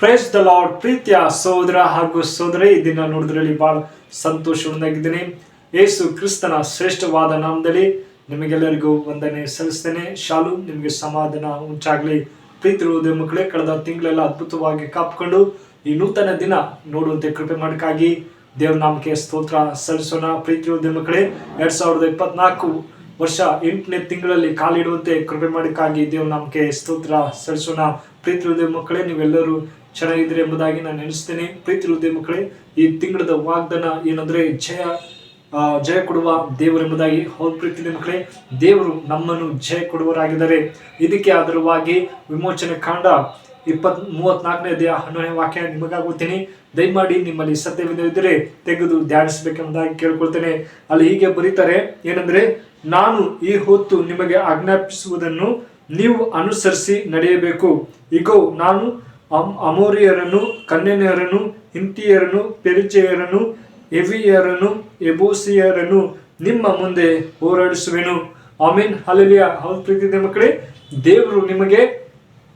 Praise the lord ಪ್ರೀತಿಯ ಸಹೋದರ ಹಾಗೂ ಸಹೋದರಿ, ಈ ದಿನ ನೋಡಿದ್ರಲ್ಲಿ ಬಹಳ ಸಂತೋಷವಾಗಿದ್ದೀನಿ ಯೇಸು ಕ್ರಿಸ್ತನ ಶ್ರೇಷ್ಠವಾದ ನಾಮದಲ್ಲಿ ನಿಮಗೆಲ್ಲರಿಗೂ ವಂದನೆ ಸಲ್ಲಿಸ್ತೇನೆ. ಶಾಲು ನಿಮಗೆ ಸಮಾಧಾನ ಉಂಟಾಗಲಿ. ಪ್ರೀತಿ ಇರುವುದೇ ಮಕ್ಕಳೇ, ಕಳೆದ ತಿಂಗಳೆಲ್ಲ ಅದ್ಭುತವಾಗಿ ಕಾಪ್ಕೊಂಡು ಈ ನೂತನ ದಿನ ನೋಡುವಂತೆ ಕೃಪೆ ಮಾಡಕ್ಕಾಗಿ ದೇವ್ರ ನಾಮಕ್ಕೆ ಸ್ತೋತ್ರ ಸಲ್ಲಿಸೋಣ. ಪ್ರೀತಿ ಇರುವುದೇ ಮಕ್ಕಳೇ, ಎರಡ್ ಸಾವಿರದ ಇಪ್ಪತ್ನಾಲ್ಕು ವರ್ಷ ಎಂಟನೇ ತಿಂಗಳಲ್ಲಿ ಕಾಲಿಡುವಂತೆ ಕೃಪೆ ಮಾಡಕ್ಕಾಗಿ ದೇವ್ರ ನಾಮಕ್ಕೆ ಸ್ತೋತ್ರ ಸಲ್ಲಿಸೋಣ. ಪ್ರೀತಿ ಹೃದಯ ಮಕ್ಕಳೇ, ನೀವೆಲ್ಲರೂ ಚೆನ್ನಾಗಿದ್ದೀರಿ ಎಂಬುದಾಗಿ ನಾನು ನೆನೆಸ್ತೇನೆ. ಪ್ರೀತಿ ಹೃದಯ ಮಕ್ಕಳೇ, ಈ ತಿಂಗಳದ ವಾಗ್ದಾನ ಏನಂದ್ರೆ ಜಯ ಜಯ ಕೊಡುವ ದೇವರು ಎಂಬುದಾಗಿ. ಹೌದು ಪ್ರೀತಿ ಮಕ್ಕಳೇ, ದೇವರು ನಮ್ಮನ್ನು ಜಯ ಕೊಡುವರಾಗಿದ್ದಾರೆ ಇದಕ್ಕೆ ಆಧಾರವಾಗಿ ವಿಮೋಚನೆ ಕಾಂಡ ಇಪ್ಪತ್ ಮೂವತ್ನಾಲ್ಕನೇ ದೇಹ ಹನ್ನೊಂದನೇ ವಾಕ್ಯ ನಿಮಗಾಗುತ್ತೇನೆ. ದಯಮಾಡಿ ನಿಮ್ಮಲ್ಲಿ ಸತ್ಯವಿದ್ದರೆ ತೆಗೆದು ಧ್ಯಾನಿಸಬೇಕೆಂಬುದಾಗಿ ಕೇಳ್ಕೊಳ್ತೇನೆ. ಅಲ್ಲಿ ಹೀಗೆ ಬರೀತಾರೆ, ಏನಂದ್ರೆ, ನಾನು ಈ ಹೊತ್ತು ನಿಮಗೆ ಆಜ್ಞಾಪಿಸುವುದನ್ನು ನೀವು ಅನುಸರಿಸಿ ನಡೆಯಬೇಕು. ಇಗೋ, ನಾನು ಅಮ್, ಅಮೋರಿಯರನ್ನು ಕನ್ಯೆಯರನ್ನು ಹಿಂತಿಯರನ್ನು, ಪೆರಿಚೆಯರನ್ನು, ಎವಿಯರನ್ನು ಎಬೋಸಿಯರನ್ನು ನಿಮ್ಮ ಮುಂದೆ ಹೋರಾಡಿಸುವೆನು. ಆಮೀನ್. ಹಲಲಿಯ ಹೌದು ಪ್ರೀತಿ ಮಕ್ಕಳೇ, ದೇವರು ನಿಮಗೆ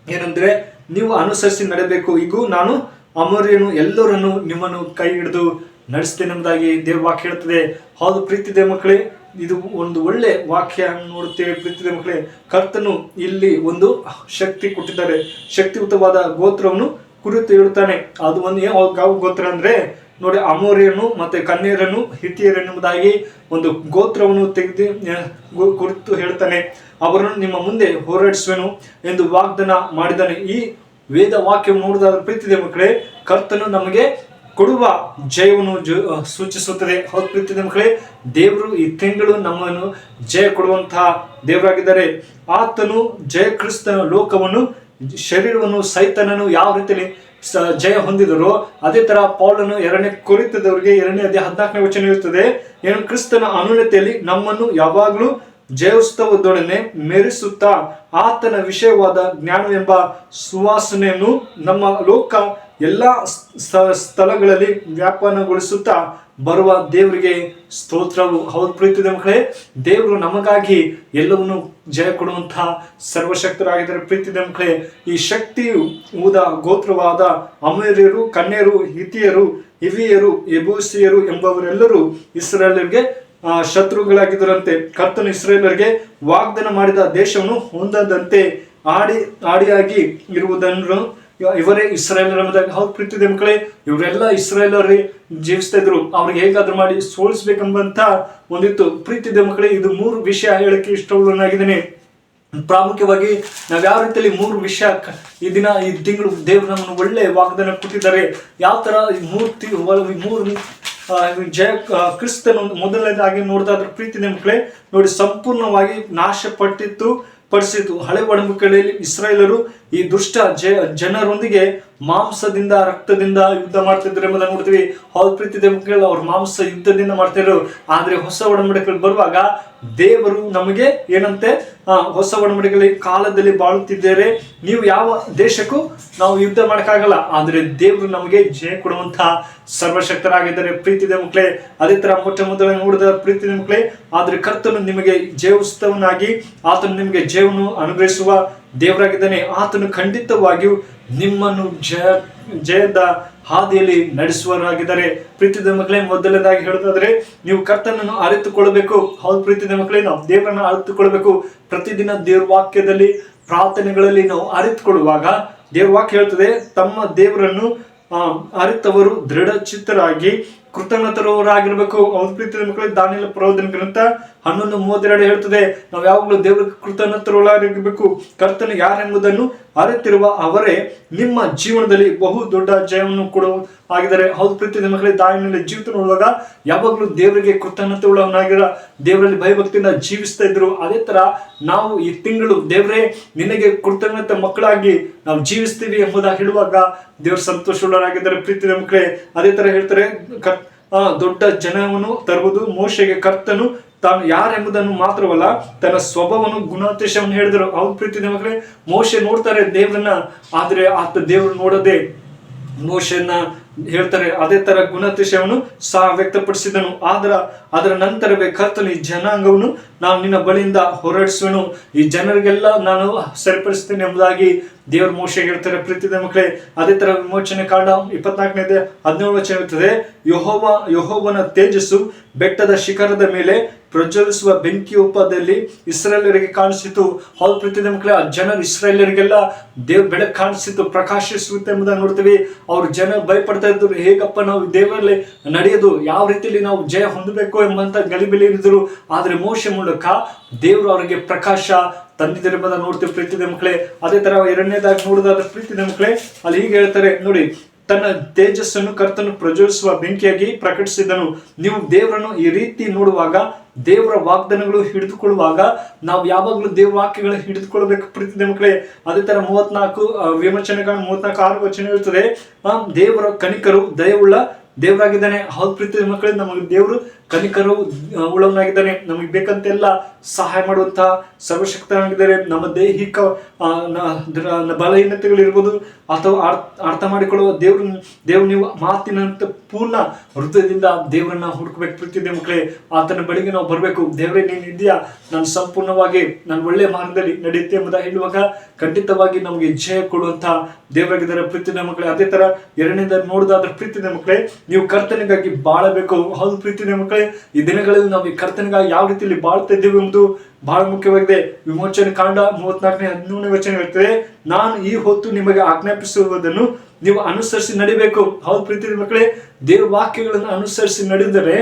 ಏನಂದ್ರೆ, ನೀವು ಅನುಸರಿಸಿ ನಡೆಯಬೇಕು ಈಗೂ ನಾನು ಅಮೋರಿಯನು ಎಲ್ಲರನ್ನು ನಿಮ್ಮನ್ನು ಕೈ ಹಿಡಿದು ನಡೆಸ್ತೇನೆ ಎಂಬುದಾಗಿ ದೇವ್ರ ವಾಕ್ ಹೇಳ್ತದೆ ಹೌದು ಪ್ರೀತಿದೆ ಮಕ್ಕಳೇ ಇದು ಒಂದು ಒಳ್ಳೆ ವಾಕ್ಯ ನೋಡುತ್ತೇವೆ ಪ್ರೀತಿಯ ಮಕ್ಕಳೇ, ಕರ್ತನು ಇಲ್ಲಿ ಒಂದು ಶಕ್ತಿ ಕೊಟ್ಟಿದ್ದಾರೆ. ಶಕ್ತಿಯುತವಾದ ಗೋತ್ರವನ್ನು ಕುರಿತು ಹೇಳುತ್ತಾನೆ. ಅದು ಒಂದು ಯಾವ ಗೋತ್ರ ಅಂದ್ರೆ, ನೋಡಿ ಅಮೋರಿಯನ್ನು ಮತ್ತೆ ಕನ್ಯರನ್ನು ಹಿತಿಯರೆನ್ನುವುದಾಗಿ ಒಂದು ಗೋತ್ರವನ್ನು ತೆಗೆದು ಕುರಿತು ಹೇಳ್ತಾನೆ ಅವರನ್ನು ನಿಮ್ಮ ಮುಂದೆ ಹೋರಾಡಿಸುವೆನು ಎಂದು ವಾಗ್ದಾನ ಮಾಡಿದ್ದಾನೆ. ಈ ವೇದ ವಾಕ್ಯವನ್ನು ನೋಡಿದಾಗ ಪ್ರೀತಿದೆ ಮಕ್ಕಳೇ, ಕರ್ತನು ನಮಗೆ ಕೊಡುವ ಜಯವನ್ನು ಜ- ಸೂಚಿಸುತ್ತದೆ. ಹೌದು ಪ್ರೀತಿ ಮಕ್ಕಳೇ, ದೇವರು ಈ ತಿಂಗಳು ನಮ್ಮನ್ನು ಜಯ ಕೊಡುವಂತಹ ದೇವರಾಗಿದ್ದಾರೆ. ಆತನು ಜಯ ಕ್ರಿಸ್ತನ ಲೋಕವನ್ನು, ಶರೀರವನ್ನು ಸೈತನನ್ನು ಯಾವ ರೀತಿಯಲ್ಲಿ ಜಯ ಹೊಂದಿದರೋ, ಅದೇ ತರ ಪೌಲನ್ನು ಎರಡನೇ ಕುರಿತದವರಿಗೆ ಎರಡನೇ ಅದೇ ಹದಿನಾಲ್ಕನೇ ವಚನ ಇರುತ್ತದೆ ಏನು ಕ್ರಿಸ್ತನ ಅನುನತೆಯಲ್ಲಿ ನಮ್ಮನ್ನು ಯಾವಾಗಲೂ ಜಯೋತ್ಸವದೊಡನೆ ಮೆರೆಸುತ್ತಾ, ಆತನ ವಿಷಯವಾದ ಜ್ಞಾನವೆಂಬ ಸುವಾಸನೆಯನ್ನು ನಮ್ಮ ಲೋಕ ಎಲ್ಲ ಸ್ಥಳಗಳಲ್ಲಿ ವ್ಯಾಪನಗೊಳಿಸುತ್ತಾ ಬರುವ ದೇವರಿಗೆ ಸ್ತೋತ್ರವು ಹೌದು ಪ್ರೀತಿದ ಮಕ್ಕಳೇ, ದೇವರು ನಮಗಾಗಿ ಎಲ್ಲವನ್ನು ಜಯ ಕೊಡುವಂತಹ ಸರ್ವಶಕ್ತರಾಗಿದ್ದಾರೆ. ಪ್ರೀತಿದ ಮಕ್ಕಳೇ, ಈ ಶಕ್ತಿಯು ಊದ ಗೋತ್ರವಾದ ಅಮೇರಿಯರು, ಕನ್ಯರು, ಹಿತಿಯರು, ಹಿವಿಯರು ಎಬೂಸಿಯರು ಎಂಬವರೆಲ್ಲರೂ ಇಸ್ರೇಲರಿಗೆ ಶತ್ರುಗಳಾಗಿದ್ದರಂತೆ. ಕರ್ತನು ಇಸ್ರೇಲರಿಗೆ ವಾಗ್ದಾನ ಮಾಡಿದ ದೇಶವನ್ನು ಹೊಂದದಂತೆ ಆಡಿ, ಆಡಿಯಾಗಿ ಇರುವುದನ್ನು ಇವರೇ ಇಸ್ರಾಯೇಲ್ ಎಂಬುದಾಗಿ ಹೌದು ಪ್ರೀತಿದೆ ಮಕ್ಕಳೇ. ಇವರೆಲ್ಲ ಇಸ್ರಾಯೇಲರೇ ಜೀವಿಸ್ತಾ ಇದ್ರು. ಅವ್ರಿಗೆ ಹೇಗಾದ್ರೂ ಮಾಡಿ ಸೋಲಿಸ್ಬೇಕೆಂಬಂತ ಒಂದಿತ್ತು. ಪ್ರೀತಿದೆ ಮಕ್ಕಳೇ, ಇದು ಮೂರು ವಿಷಯ ಹೇಳಕ್ಕೆ ಇಷ್ಟವುಳ್ಳನಾಗಿದ್ದೇನೆ ಪ್ರಾಮುಖ್ಯವಾಗಿ ನಾವು ಯಾವ ರೀತಿಯಲ್ಲಿ ಮೂರು ವಿಷಯ ಈ ದಿನ, ಈ ತಿಂಗಳು ದೇವ್ರು ನಮ್ಮನ್ನು ಒಳ್ಳೆ ವಾಗ್ದಾನ ಕೊಟ್ಟಿದ್ದಾರೆ. ಯಾವ ತರ ಮೂರು ಮೂರು ಜಯ ಕ್ರಿಸ್ತನ ಮೊದಲನೇದಾಗಿ ನೋಡಿದಾದ್ರೆ ಪ್ರೀತಿ ಮಕ್ಕಳೇ. ನೋಡಿ, ಸಂಪೂರ್ಣವಾಗಿ ನಾಶ ಪಟ್ಟಿತ್ತು ಪಡಿಸಿತು ಹಳೆ ಒಡಂಬಡಿಕೆಯಲ್ಲಿ ಇಸ್ರಾಯೇಲರು ಈ ದುಷ್ಟ ಜ, ಜನರೊಂದಿಗೆ ಮಾಂಸದಿಂದ, ರಕ್ತದಿಂದ ಯುದ್ಧ ಮಾಡ್ತಿದ್ರು ಎಂಬುದನ್ನು ನೋಡ್ತೀವಿ. ಹೌದು ಪ್ರೀತಿ ಮಕ್ಕಳು ಅವ್ರ ಮಾಂಸ ಯುದ್ಧದಿಂದ ಮಾಡ್ತಿದ್ರು. ಆದ್ರೆ ಹೊಸ ಒಡಂಬಡಿಕೆಗಳು ಬರುವಾಗ ದೇವರು ನಮಗೆ ಏನಂತೆ? ಹೊಸ ಒಡಂಬಡಿಕೆಗಳ ಕಾಲದಲ್ಲಿ ಬಾಳುತ್ತಿದ್ದೇವೆ ನೀವು ಯಾವ ದೇಶಕ್ಕೂ ನಾವು ಯುದ್ಧ ಮಾಡೋಕ್ಕಾಗಲ್ಲ. ಆದರೆ ದೇವರು ನಮಗೆ ಜಯ ಕೊಡುವಂತಹ ಸರ್ವಶಕ್ತರಾಗಿದ್ದಾರೆ. ಪ್ರೀತಿ ಮಕ್ಕಳೇ ಅದೇ ತರ ಮೊಟ್ಟ ಮೊದಲ ನೋಡಿದ ಪ್ರೀತಿ ಮಕ್ಕಳೇ ಆದ್ರೆ ಕರ್ತನು ನಿಮಗೆ ಜಯೋತ್ಸವನಾಗಿ, ಆತನು ನಿಮಗೆ ಜಯವನ್ನು ಅನುಗ್ರಹಿಸುವ ದೇವರಾಗಿದ್ದಾನೆ. ಆತನು ಖಂಡಿತವಾಗಿಯೂ ನಿಮ್ಮನ್ನು ಜಯ ಜಯದ ಹಾದಿಯಲ್ಲಿ ನಡೆಸುವರಾಗಿದ್ದಾರೆ ಪ್ರೀತಿದ ಮಕ್ಕಳೇ, ಮೊದಲನೇದಾಗಿ ಹೇಳೋದಾದ್ರೆ ನೀವು ಕರ್ತನನ್ನು ಅರಿತುಕೊಳ್ಬೇಕು ಹೌದು ಪ್ರೀತಿದ ಮಕ್ಕಳೇ, ನಾವು ದೇವರನ್ನ ಅರಿತುಕೊಳ್ಬೇಕು ಪ್ರತಿದಿನ ದೇವ್ರ ವಾಕ್ಯದಲ್ಲಿ ಪ್ರಾರ್ಥನೆಗಳಲ್ಲಿ ನಾವು ಅರಿತುಕೊಳ್ಳುವಾಗ ದೇವ್ರ ವಾಕ್ಯ ಹೇಳ್ತದೆ ತಮ್ಮ ದೇವರನ್ನು ಅರಿತವರು ದೃಢಚಿತ್ತರಾಗಿ ಕೃತಜ್ಞತರವರಾಗಿರ್ಬೇಕು. ಹೌದು ಪ್ರೀತಿದ ಮಕ್ಕಳೇ ದಾನಿಲ ಪ್ರಬೋಧನ ಗ್ರಂಥ ಹನ್ನೊಂದು ಮೂವತ್ತೆರಡು ಹೇಳ್ತದೆ, ನಾವು ಯಾವಾಗಲೂ ದೇವರ ಕೃತಜ್ಞತರವರಾಗಿರ್ಬೇಕು ಕರ್ತನು ಯಾರೆಂಬುದನ್ನು ಅರಿತಿರುವ ಅವರೇ ನಿಮ್ಮ ಜೀವನದಲ್ಲಿ ಬಹು ದೊಡ್ಡ ಜಯವನ್ನು ಕೊಡುವ ಆಗಿದ್ದಾರೆ. ಹೌದು ಪ್ರೀತಿ ಮಕ್ಕಳೇ ದಾಯಿನಲ್ಲಿ ಜೀವಿತ ನೋಡುವಾಗ ಯಾವಾಗಲೂ ದೇವರಿಗೆ ಕೃತಜ್ಞತೆ ಉಳ್ಳವನಾಗಿರ ದೇವರಲ್ಲಿ ಭಯಭಕ್ತಿಯಿಂದ ಜೀವಿಸ್ತಾ ಇದ್ರು ಅದೇ ತರ ನಾವು ಈ ತಿಂಗಳು ದೇವರೇ, ನಿನಗೆ ಕೃತಜ್ಞತೆ ಮಕ್ಕಳಾಗಿ ನಾವು ಜೀವಿಸ್ತೀವಿ ಎಂಬುದಾಗಿ ಹೇಳುವಾಗ ದೇವ್ರ ಸಂತೋಷವುಳ್ಳವರಾಗಿದ್ದಾರೆ. ಪ್ರೀತಿ ಮಕ್ಕಳೇ, ಅದೇ ತರ ಹೇಳ್ತಾರೆ ದೊಡ್ಡ ಜನವನ್ನು ತರುವುದು ಮೋಶೆಗೆ ಕರ್ತನು ತಾನು ಯಾರೆಂಬುದನ್ನು ಮಾತ್ರವಲ್ಲ, ತನ್ನ ಸ್ವಭಾವವನ್ನು ಗುಣಾತಿಶವನ್ನು ಹೇಳಿದರು. ಅವ್ರ ಪ್ರೀತಿ ಮಕ್ಕಳೇ ಮೋಶೆ ನೋಡ್ತಾರೆ ದೇವರನ್ನ, ಆದ್ರೆ ಆತ ದೇವರು ನೋಡದೆ ಮೋಶೆಯನ್ನ ಹೇಳ್ತಾರೆ, ಅದೇ ತರ ಗುಣತಿಶಯವನ್ನು ಸಹ ವ್ಯಕ್ತಪಡಿಸಿದನು. ಆದ್ರ, ಅದರ ನಂತರವೇ ಕರ್ತನು ಈ ಜನಾಂಗವನ್ನು ನಾನು ನಿನ್ನ ಬಳಿಯಿಂದ ಹೊರಡಿಸುವೆನು. ಈ ಜನರಿಗೆಲ್ಲ ನಾನು ಸರಿಪಡಿಸ್ತೇನೆ ಎಂಬುದಾಗಿ ದೇವರ ಮೋಶ ಹೇಳ್ತಾರೆ. ಪ್ರೀತಿದ ಮಕ್ಕಳೇ ಅದೇ ತರ ವಿಮೋಚನೆ ಕಾಂಡ ಇಪ್ಪತ್ನಾಲ್ಕನೇ ಹದಿನೇಳು ವಚನ ಇರ್ತದೆ ಯಹೋವ, ಯಹೋವನ ತೇಜಸ್ಸು ಬೆಟ್ಟದ ಶಿಖರದ ಮೇಲೆ ಪ್ರಜ್ವಲಿಸುವ ಬೆಂಕಿ ಉಪದಲ್ಲಿ ಇಸ್ರೇಲರಿಗೆ ಕಾಣಿಸಿತು. ಹೌದು ಪ್ರತಿ ಮಕ್ಕಳೇ, ಆ ಜನರು ಇಸ್ರೇಲರಿಗೆಲ್ಲ ದೇವ್ ಬೆಳಕು ಕಾಣಿಸಿತು ಪ್ರಕಾಶಿಸುತ್ತೆ ಎಂಬುದನ್ನು ನೋಡ್ತೀವಿ. ಅವ್ರ ಜನ ಭಯಪಡ್ತಾ ಇದ್ರು ಹೇಗಪ್ಪ ನಾವು ದೇವರಲ್ಲಿ ನಡೆಯೋದು? ಯಾವ ರೀತಿಯಲ್ಲಿ ನಾವು ಜಯ ಹೊಂದಬೇಕು ಎಂಬಂತ ಗಲಿಬಿಲಿ ಇರಿದ್ರು ಆದ್ರೆ ಮೋಶ ಮೂಲಕ ದೇವರು ಅವರಿಗೆ ಪ್ರಕಾಶ ತಂದಿದ್ದಾರೆ ಎಂಬುದನ್ನು ನೋಡ್ತೀವಿ ಪ್ರೀತಿ ಮಕ್ಕಳೇ. ಅದೇ ತರ ಎರಡನೇದಾಗಿ ನೋಡೋದಾದ್ರೆ ಪ್ರೀತಿ ಮಕ್ಕಳೇ, ಅಲ್ಲಿ ಹೀಗೆ ಹೇಳ್ತಾರೆ, ನೋಡಿ ತನ್ನ ತೇಜಸ್ಸನ್ನು ಕರ್ತನು ಪ್ರಜ್ವಲಿಸುವ ಬೆಂಕಿಯಾಗಿ ಪ್ರಕಟಿಸಿದನು. ನೀವು ದೇವರನ್ನು ಈ ರೀತಿ ನೋಡುವಾಗ ದೇವರ ವಾಗ್ದಾನಗಳು ಹಿಡಿದುಕೊಳ್ಳುವಾಗ ನಾವು ಯಾವಾಗಲೂ ದೇವ್ರ ವಾಕ್ಯಗಳು ಹಿಡಿದುಕೊಳ್ಬೇಕು ಪ್ರೀತಿ ಮಕ್ಕಳೇ ಅದೇ ತರ ಮೂವತ್ನಾಲ್ಕು ವಿಮೋಚನೆಗಳ ಮೂವತ್ನಾಲ್ಕು ಆರು ವಚನ ಇರ್ತದೆ ಆ, ದೇವರ ಕನಿಕರು ದಯವುಳ್ಳ ದೇವರಾಗಿದ್ದಾನೆ. ಹೌದು ಪ್ರೀತಿ ಮಕ್ಕಳೇ ನಮಗೆ ದೇವರು ಕನಿಕರು ಉಳವನಾಗಿದ್ದಾನೆ ನಮಗೆ ಬೇಕಂತೆಲ್ಲ ಸಹಾಯ ಮಾಡುವಂತಹ ಸರ್ವಶಕ್ತನಾಗಿದ್ದಾರೆ. ನಮ್ಮ ದೈಹಿಕ ಬಲಹೀನತೆಗಳಿರ್ಬೋದು ಅಥವಾ ಅರ್ಥ ಅರ್ಥ ಮಾಡಿಕೊಳ್ಳುವ ದೇವ್ರ, ದೇವ್ರು ನೀವು ಮಾತಿನಂತ ಪೂರ್ಣ ಹೃದಯದಿಂದ ದೇವರನ್ನ ಹುಡುಕಬೇಕು. ಪ್ರೀತಿದೆ ಮಕ್ಕಳೇ, ಆತನ ಬಳಿಗೆ ನಾವು ಬರಬೇಕು. ದೇವರೇ, ನೀನು ಇದೆಯಾ ನಾನು ಸಂಪೂರ್ಣವಾಗಿ ನಾನು ಒಳ್ಳೆಯ ಮಾರ್ಗದಲ್ಲಿ ನಡೆಯುತ್ತೆ ಎಂಬುದ ಹೇಳುವಾಗ ಖಂಡಿತವಾಗಿ ನಮಗೆ ಜಯ ಕೊಡುವಂತಹ ದೇವರಾಗಿದ್ದಾರೆ ಪ್ರೀತಿನ ಮಕ್ಕಳೇ. ಅದೇ ತರ ಎರಡನೇದ ನೋಡೋದಾದ್ರೆ ಪ್ರೀತಿನ ಮಕ್ಕಳೇ, ನೀವು ಕರ್ತನಿಗಾಗಿ ಬಾಳಬೇಕು. ಹೌದು ಪ್ರೀತಿನ ಮಕ್ಕಳೇ, ಈ ದಿನಗಳಲ್ಲಿ ನಾವು ಈ ಕರ್ತನಿಗಾಗಿ ಯಾವ ರೀತಿಯಲ್ಲಿ ಬಾಳ್ತಾ ಇದ್ದೇವೆ ಎಂಬುದು ಬಹಳ ಮುಖ್ಯವಾಗಿದೆ. ವಿಮೋಚನೆ ಕಾಂಡ ಮೂವತ್ನಾಲ್ಕನೇ ಹದಿಮೂರನೇ ವಚನ ಹೇಳ್ತದೆ, ನಾನು ಈ ಹೊತ್ತು ನಿಮಗೆ ಆಜ್ಞಾಪಿಸುವುದನ್ನು ನೀವು ಅನುಸರಿಸಿ ನಡಿಬೇಕು. ಹೌದು ಪ್ರೀತಿ ಮಕ್ಕಳೇ ದೇವ ವಾಕ್ಯಗಳನ್ನು ಅನುಸರಿಸಿ ನಡೆದರೆ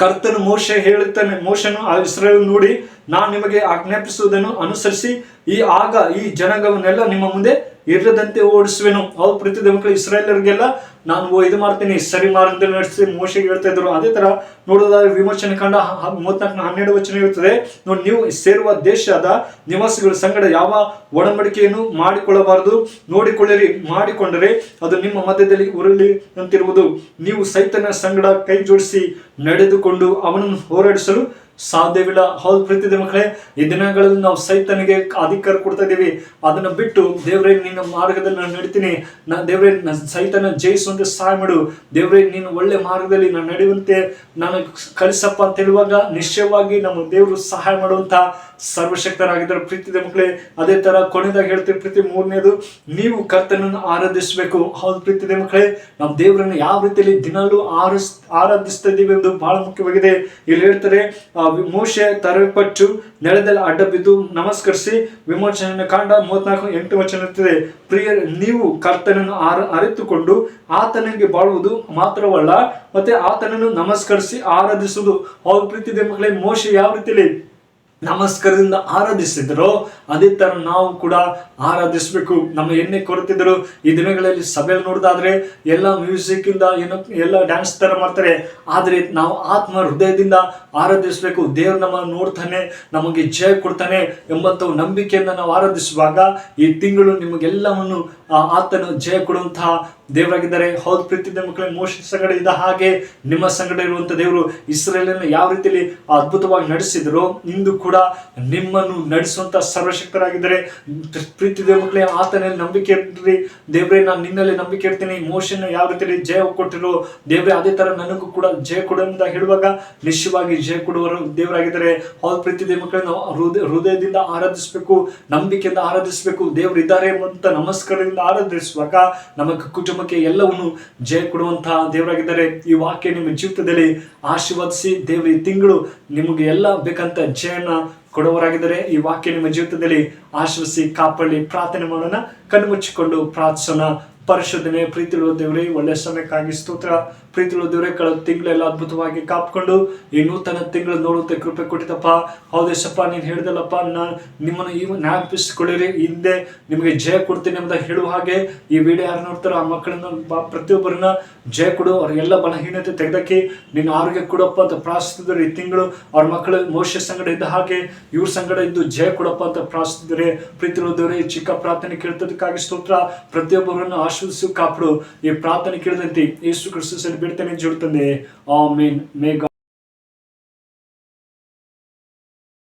ಕರ್ತನು ಮೋಶ ಹೇಳುತ್ತಾನೆ ಮೋಶನು ಆ ಇಸ್ರೇಲ್ ನೋಡಿ, ನಾನು ನಿಮಗೆ ಆಜ್ಞಾಪಿಸುವುದನ್ನು ಅನುಸರಿಸಿ, ಈ ಆಗ ಈ ಜನಾಂಗವನ್ನೆಲ್ಲ ನಿಮ್ಮ ಮುಂದೆ ಇರದಂತೆ ಓಡಿಸುವೆನು. ಅವ್ರು ಪ್ರತಿ ಮಕ್ಕಳು ಇಸ್ರಾಯೇಲರಿಗೆಲ್ಲ ನಾನು ಇದು ಮಾಡ್ತೀನಿ, ಸರಿ ಮಾರ್ಗದಲ್ಲಿ ನಡೆಸಿ ಹೇಳ್ತಾ ಇದ್ರು ಅದೇ ತರ ನೋಡೋದಾದ್ರೆ ವಿಮೋಚನೆ ಕಂಡ ಮೂವತ್ನಾಲ್ಕು ಹನ್ನೆರಡು ವಚನ ಇರುತ್ತದೆ ನೋಡಿ, ನೀವು ಸೇರುವ ದೇಶದ ನಿವಾಸಿಗಳ ಸಂಗಡ ಯಾವ ಒಡಂಬಡಿಕೆಯನ್ನು ಮಾಡಿಕೊಳ್ಳಬಾರದು. ನೋಡಿಕೊಳ್ಳಿರಿ, ಮಾಡಿಕೊಂಡರೆ ಅದು ನಿಮ್ಮ ಮಧ್ಯದಲ್ಲಿ ಉರುಳಿ ಅಂತಿರುವುದು ನೀವು ಸೈತನ ಸಂಗಡ ಕೈ ಜೋಡಿಸಿ ನಡೆದುಕೊಂಡು ಅವನನ್ನು ಹೋರಾಡಿಸಲು ಸಾಧ್ಯವಿಲ್ಲ. ಹೌದು ಪ್ರೀತಿದೆ ಮಕ್ಕಳೇ, ಈ ದಿನಗಳಲ್ಲಿ ನಾವು ಸೈತನಿಗೆ ಅಧಿಕಾರ ಕೊಡ್ತಾ ಇದ್ದೀವಿ. ಅದನ್ನ ಬಿಟ್ಟು ದೇವ್ರೇ, ನಿನ್ನ ಮಾರ್ಗದಲ್ಲಿ ನಾನು ನಡೀತೀನಿ. ನಾ, ದೇವ್ರೇ ನನ್ನ ಸೈತನ ಜಯಿಸುವಂತೆ ಸಹಾಯ ಮಾಡು. ದೇವ್ರೇ, ನೀನು ಒಳ್ಳೆ ಮಾರ್ಗದಲ್ಲಿ ನಾನು ನಡೆಯುವಂತೆ ನಾನು ಕಲಿಸಪ್ಪ ಅಂತ ಹೇಳುವಾಗ ನಿಶ್ಚಯವಾಗಿ ನಮ್ಮ ದೇವರು ಸಹಾಯ ಮಾಡುವಂತ ಸರ್ವಶಕ್ತರಾಗಿದ್ದಾರೆ ಪ್ರೀತಿದ ಮಕ್ಕಳೇ. ಅದೇ ತರ ಕೊನೆದಾಗ ಹೇಳ್ತೀವಿ ಪ್ರೀತಿ ಮೂರನೇದು, ನೀವು ಕರ್ತನನ್ನು ಆರಾಧಿಸಬೇಕು. ಹೌದು ಪ್ರೀತಿದೆ ಮಕ್ಕಳೇ. ನಮ್ಮ ದೇವರನ್ನು ಯಾವ ರೀತಿಯಲ್ಲಿ ದಿನಾಲೂ ಆರಿಸ್, ಆರಾಧಿಸ್ತಾ ಇದ್ದೀವಿ ಎಂದು ಬಹಳ ಮುಖ್ಯವಾಗಿದೆ. ಇಲ್ಲಿ ಹೇಳ್ತಾರೆ ಮೋಶೆ ತರಪಟ್ಟು ನೆಲದಲ್ಲಿ ಅಡ್ಡ ಬಿದ್ದು ನಮಸ್ಕರಿಸಿ ವಿಮೋಚನೆಯನ್ನು ಕಾಂಡ ಮೂವತ್ನಾಲ್ಕು, ಎಂಟು ವಚನ ಇರ್ತದೆ ಪ್ರಿಯ ನೀವು ಕರ್ತನನ್ನು ಆರ, ಅರಿತುಕೊಂಡು ಆತನಿಗೆ ಬಾಳುವುದು ಮಾತ್ರವಲ್ಲ, ಮತ್ತೆ ಆತನನ್ನು ನಮಸ್ಕರಿಸಿ ಆರಾಧಿಸುವುದು. ಅವ್ರ ಪ್ರೀತಿ ಮಕ್ಕಳೇ. ಮೋಶೆ ಯಾವ ರೀತಿಯಲ್ಲಿ ನಮಸ್ಕಾರದಿಂದ ಆರಾಧಿಸಿದ್ರು, ಅದೇ ಥರ ನಾವು ಕೂಡ ಆರಾಧಿಸ್ಬೇಕು. ನಮ್ಮ ಎಣ್ಣೆ ಕೊಡ್ತಿದ್ರು ಈ ದಿನಗಳಲ್ಲಿ ಸಭೆಯಲ್ಲಿ ನೋಡೋದಾದ್ರೆ ಎಲ್ಲ ಮ್ಯೂಸಿಕ್ ಇಂದ ಏನೋ ಎಲ್ಲ ಡ್ಯಾನ್ಸ್ ತರ ಮಾಡ್ತಾರೆ. ಆದರೆ ನಾವು ಆತ್ಮ ಹೃದಯದಿಂದ ಆರಾಧಿಸ್ಬೇಕು. ದೇವರು ನಮ್ಮನ್ನು ನೋಡ್ತಾನೆ, ನಮಗೆ ಜಯ ಕೊಡ್ತಾನೆ ಎಂಬಂತ ನಂಬಿಕೆಯಿಂದ ನಾವು ಆರಾಧಿಸುವಾಗ ಈ ತಿಂಗಳು ನಿಮಗೆಲ್ಲವನ್ನು ಆತನು ಜಯ ಕೊಡುವಂತಹ ದೇವರಾಗಿದ್ದಾರೆ. ಹೌದು ಪ್ರೀತಿದ ಮಕ್ಕಳೇ, ಮೋಶ ಸಂಗಡ ಇದ್ದ ಹಾಗೆ ನಿಮ್ಮ ಸಂಗಡ ಇರುವಂತ ದೇವರು ಇಸ್ರೇಲನ್ನು ಯಾವ ರೀತಿಯಲ್ಲಿ ಅದ್ಭುತವಾಗಿ ನಡೆಸಿದ್ರು, ಇಂದು ಕೂಡ ನಿಮ್ಮನ್ನು ನಡೆಸುವಂತ ಸರ್ವಶಕ್ತರಾಗಿದ್ದಾರೆ. ಪ್ರೀತಿ ದೇವ ಮಕ್ಕಳೇ, ಆತನಲ್ಲಿ ನಂಬಿಕೆ ಇರ್ತೀರಿ ದೇವ್ರೆ, ನಾನು ನಿನ್ನಲ್ಲಿ ನಂಬಿಕೆ ಇರ್ತೀನಿ. ಮೋಶನ ಯಾವ ರೀತಿಯಲ್ಲಿ ಜಯ ಕೊಟ್ಟಿರೋ, ದೇವ್ರೆ, ಅದೇ ತರ ನನಗೂ ಕೂಡ ಜಯ ಕೊಡು ಹೇಳುವಾಗ ನಿಶ್ಚಯವಾಗಿ ಜಯ ಕೊಡುವರು ದೇವರಾಗಿದ್ದಾರೆ. ಹೌದು ಪ್ರೀತಿ ದೇವ ಹೃದಯ, ಹೃದಯದಿಂದ ಆರಾಧಿಸಬೇಕು, ನಂಬಿಕೆಯಿಂದ ಆರಾಧಿಸಬೇಕು. ದೇವರು ಇದ್ದಾರೆ ಅಂತ ನಮಸ್ಕಾರದಿಂದ ಆರಾಧಿಸುವಾಗ ನಮ್ಮ ಕುಟುಂಬಕ್ಕೆ ಎಲ್ಲವನ್ನು ಜಯ ಕೊಡುವಂತಹ ದೇವರಾಗಿದ್ದಾರೆ ಈ ವಾಕ್ಯ ನಿಮ್ಮ ಜೀವಿತದಲ್ಲಿ ಆಶೀರ್ವಾದಿಸಿ ದೇವರ ಈ ತಿಂಗಳು ನಿಮಗೆ ಎಲ್ಲ ಬೇಕಂತ ಜಯನ ಕೊಡುವರಾಗಿದ್ದಾರೆ ಈ ವಾಕ್ಯ ನಿಮ್ಮ ಜೀವಿತದಲ್ಲಿ ಆಶ್ರಯಿಸಿ ಕಾಪಾಡಿ ಪ್ರಾರ್ಥನೆ ಮಾಡೋಣ. ಕಣ್ಮುಚ್ಚಿಕೊಂಡು ಪ್ರಾರ್ಥಿಸೋಣ. ಪರಿಶೋಧನೆ ಪ್ರೀತಿಳುವ ದೇವರೇ, ಒಳ್ಳೆ ಸಮಯಕ್ಕಾಗಿ ಸ್ತೋತ್ರ. ಪ್ರೀತಿಳುವ ದೇವರೇ, ಕಳೆದ ತಿಂಗಳೆಲ್ಲ ಅದ್ಭುತವಾಗಿ ಕಾಪ್ಕೊಂಡು ಈ ನೂತನ ತಿಂಗಳು ನೋಡುತ್ತೆ ಕೃಪೆ ಕೊಟ್ಟಿದ್ದಪ್ಪ. ಹೌದೇಶಪ್ಪ ನೀನು ಹೇಳಿದಲ್ಲಪ್ಪ ನಾನು ನಿಮ್ಮನ್ನು ಈ ಜ್ಞಾಪಿಸಿಕೊಳ್ಳಿರಿ. ಹಿಂದೆ ನಿಮಗೆ ಜಯ ಕೊಡ್ತೀನಿ ಅಂತ ಹೇಳುವ ಹಾಗೆ ಈ ವಿಡಿಯೋ ಯಾರು ನೋಡ್ತಾರೋ ಆ ಮಕ್ಕಳನ್ನ ಪ್ರತಿಯೊಬ್ಬರನ್ನ ಜಯ ಕೊಡು. ಅವ್ರಿಗೆಲ್ಲ ಬಲಹೀನತೆ ತೆಗೆದಕ್ಕೆ ನಿನ್ನ ಆರೋಗ್ಯ ಕೊಡಪ್ಪ ಅಂತ ಪ್ರಾರ್ಥಿಸಿದ್ರೆ ಈ ತಿಂಗಳು. ಅವ್ರ ಮಕ್ಕಳು ಮೋಶ ಸಂಗಡ ಇದ್ದ ಹಾಗೆ ಇವ್ರ ಸಂಗಡ ಇದ್ದು ಜಯ ಕೊಡಪ್ಪ ಅಂತ ಪ್ರಾರ್ಥಿಸಿದ್ರೆ. ಪ್ರೀತಿ ದೇವರೇ, ಈ ಚಿಕ್ಕ ಪ್ರಾರ್ಥನೆ ಕೇಳ್ತದಕ್ಕಾಗಿ ಸ್ತೋತ್ರ. ಪ್ರತಿಯೊಬ್ಬರನ್ನು ಆಶ್ವದಿಸು ಕಾಪಾಡು ಈ ಪ್ರಾರ್ಥನೆ ಕೇಳಿದಂತೆ ಯೇಸು ಕ್ರಿಸ್ತು ಬಿಡ್ತಾನೆ ಜೋಡ್ತಂದೆ ಆಮೇನ್ ಮೇ